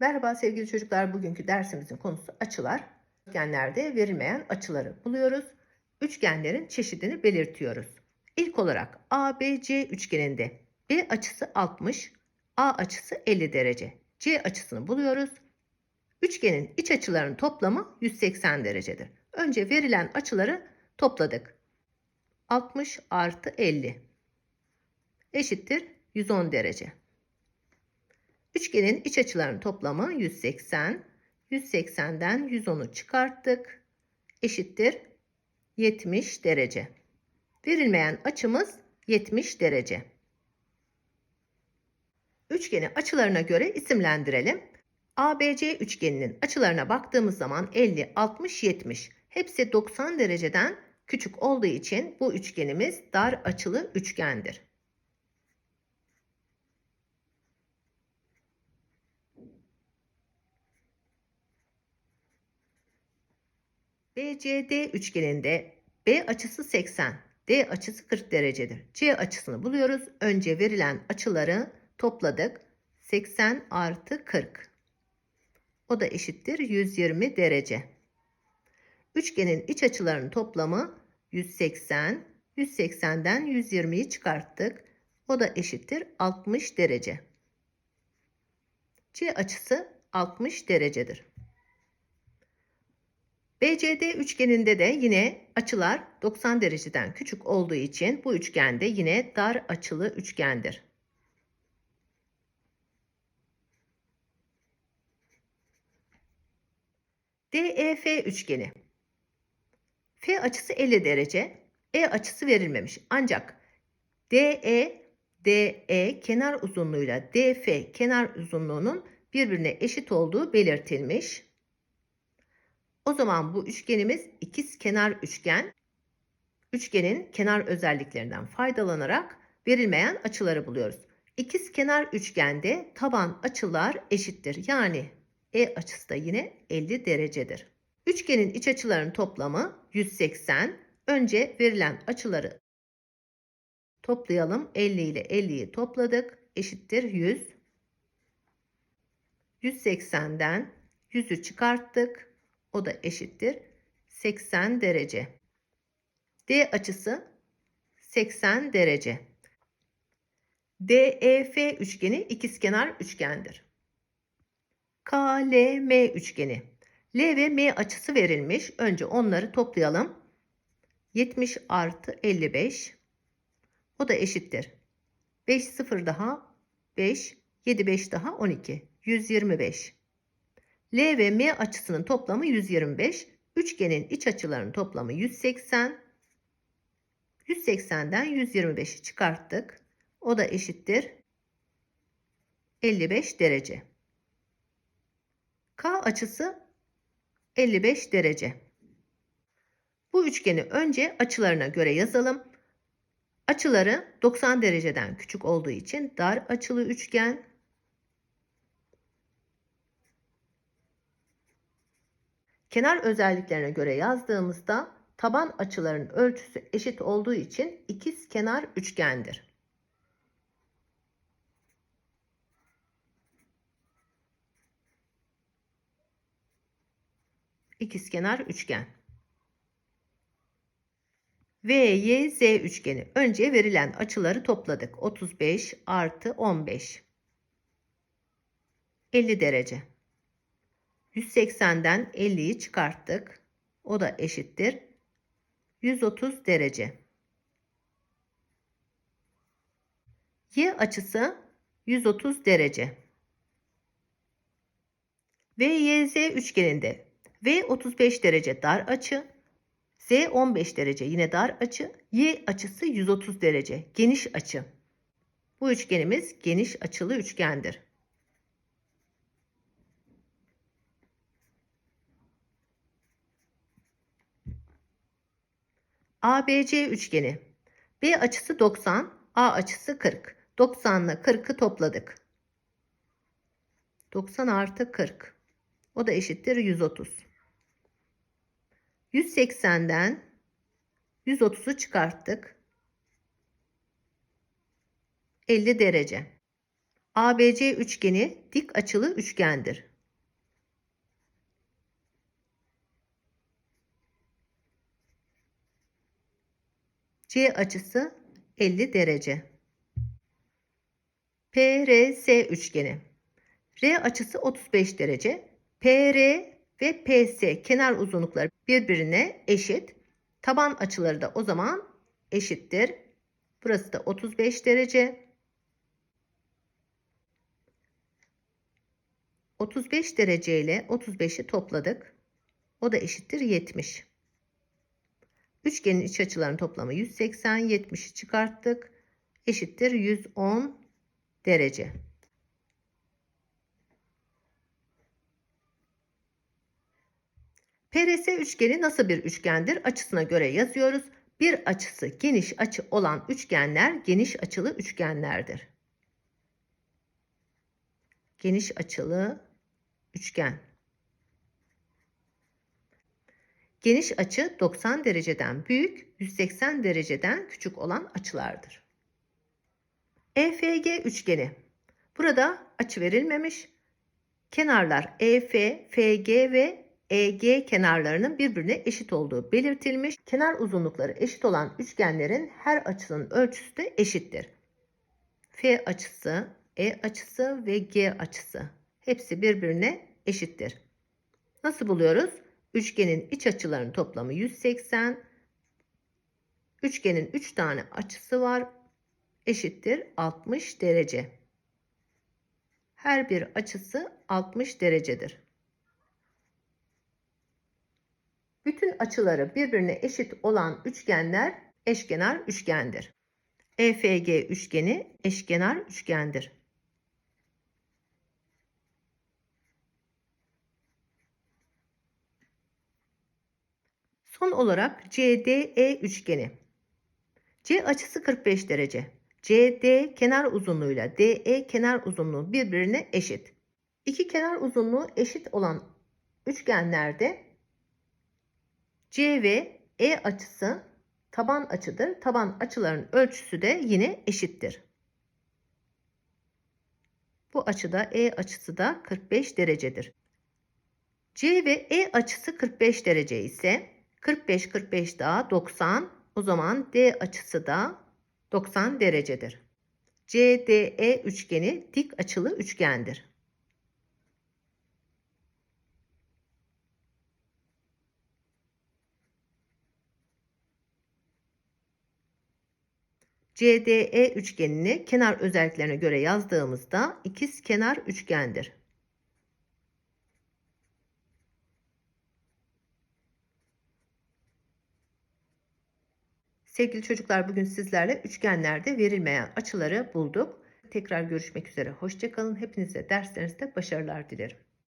Merhaba sevgili çocuklar. Bugünkü dersimizin konusu açılar. Üçgenlerde verilmeyen açıları buluyoruz. Üçgenlerin çeşidini belirtiyoruz. İlk olarak ABC üçgeninde B açısı 60, A açısı 50 derece. C açısını buluyoruz. Üçgenin iç açılarının toplamı 180 derecedir. Önce verilen açıları topladık. 60 artı 50 eşittir 110 derece. Üçgenin iç açılarının toplamı 180. 180'den 110'u çıkarttık. Eşittir 70 derece. Verilmeyen açımız 70 derece. Üçgeni açılarına göre isimlendirelim. ABC üçgeninin açılarına baktığımız zaman 50, 60, 70 hepsi 90 dereceden küçük olduğu için bu üçgenimiz dar açılı üçgendir. BCD üçgeninde B açısı 80, D açısı 40 derecedir. C açısını buluyoruz. Önce verilen açıları topladık. 80 artı 40. O da eşittir 120 derece. Üçgenin iç açılarının toplamı 180. 180'den 120'yi çıkarttık. O da eşittir 60 derece. C açısı 60 derecedir. BCD üçgeninde de yine açılar 90 dereceden küçük olduğu için bu üçgende yine dar açılı üçgendir. DEF üçgeni. F açısı 50 derece, E açısı verilmemiş. Ancak DE, DE kenar uzunluğuyla DF kenar uzunluğunun birbirine eşit olduğu belirtilmiş. O zaman bu üçgenimiz ikiz kenar üçgen. Üçgenin kenar özelliklerinden faydalanarak verilmeyen açıları buluyoruz. İkiz kenar üçgende taban açılar eşittir. Yani E açısı da yine 50 derecedir. Üçgenin iç açılarının toplamı 180. Önce verilen açıları toplayalım. 50 ile 50'yi topladık. Eşittir 100. 180'den 100'ü çıkarttık. O da eşittir 80 derece. D açısı 80 derece. DEF üçgeni ikizkenar üçgendir. KLM üçgeni. L ve M açısı verilmiş. Önce onları toplayalım. 70 artı 55. O da eşittir. 5 0 daha 5. 7 5 daha 12. 125. L ve M açısının toplamı 125. Üçgenin iç açılarının toplamı 180. 180'den 125'i çıkarttık. O da eşittir 55 derece. K açısı 55 derece. Bu üçgeni önce açılarına göre yazalım. Açıları 90 dereceden küçük olduğu için dar açılı üçgen. Kenar özelliklerine göre yazdığımızda taban açılarının ölçüsü eşit olduğu için ikiz kenar üçgendir. İkizkenar üçgen. VYZ üçgeni. Önce verilen açıları topladık. 35 artı 15. 50 derece. 180'den 50'yi çıkarttık. O da eşittir 130 derece. Y açısı 130 derece. VYZ üçgeninde V 35 derece dar açı, Z 15 derece yine dar açı, Y açısı 130 derece geniş açı. Bu üçgenimiz geniş açılı üçgendir. ABC üçgeni. B açısı 90, A açısı 40. 90 ile 40'ı topladık. 90 artı 40. O da eşittir 130. 180'den 130'u çıkarttık. 50 derece. ABC üçgeni dik açılı üçgendir. C açısı 50 derece. PRS üçgeni. R açısı 35 derece. PR ve PS kenar uzunlukları birbirine eşit. Taban açıları da o zaman eşittir. Burası da 35 derece. 35 derece ile 35'i topladık. O da eşittir 70. Üçgenin iç açılarının toplamı 180, 70'i çıkarttık. Eşittir 110 derece. PRS üçgeni nasıl bir üçgendir? Açısına göre yazıyoruz. Bir açısı geniş açı olan üçgenler geniş açılı üçgenlerdir. Geniş açılı üçgen. Geniş açı 90 dereceden büyük, 180 dereceden küçük olan açılardır. EFG üçgeni. Burada açı verilmemiş. Kenarlar EF, FG ve EG kenarlarının birbirine eşit olduğu belirtilmiş. Kenar uzunlukları eşit olan üçgenlerin her açısının ölçüsü de eşittir. F açısı, E açısı ve G açısı hepsi birbirine eşittir. Nasıl buluyoruz? Üçgenin iç açılarının toplamı 180. Üçgenin 3 tane açısı var. Eşittir 60 derece. Her bir açısı 60 derecedir. Bütün açıları birbirine eşit olan üçgenler eşkenar üçgendir. EFG üçgeni eşkenar üçgendir. Son olarak CDE üçgeni. C açısı 45 derece. CD kenar uzunluğuyla DE kenar uzunluğu birbirine eşit. İki kenar uzunluğu eşit olan üçgenlerde C ve E açısı taban açıdır. Taban açıların ölçüsü de yine eşittir. Bu açıda E açısı da 45 derecedir. C ve E açısı 45 derece ise 45 45 daha 90 o zaman D açısı da 90 derecedir. CDE üçgeni dik açılı üçgendir. CDE üçgenini kenar özelliklerine göre yazdığımızda ikiz kenar üçgendir. Sevgili çocuklar bugün sizlerle üçgenlerde verilmeyen açıları bulduk. Tekrar görüşmek üzere. Hoşçakalın. Hepinize derslerinizde başarılar dilerim.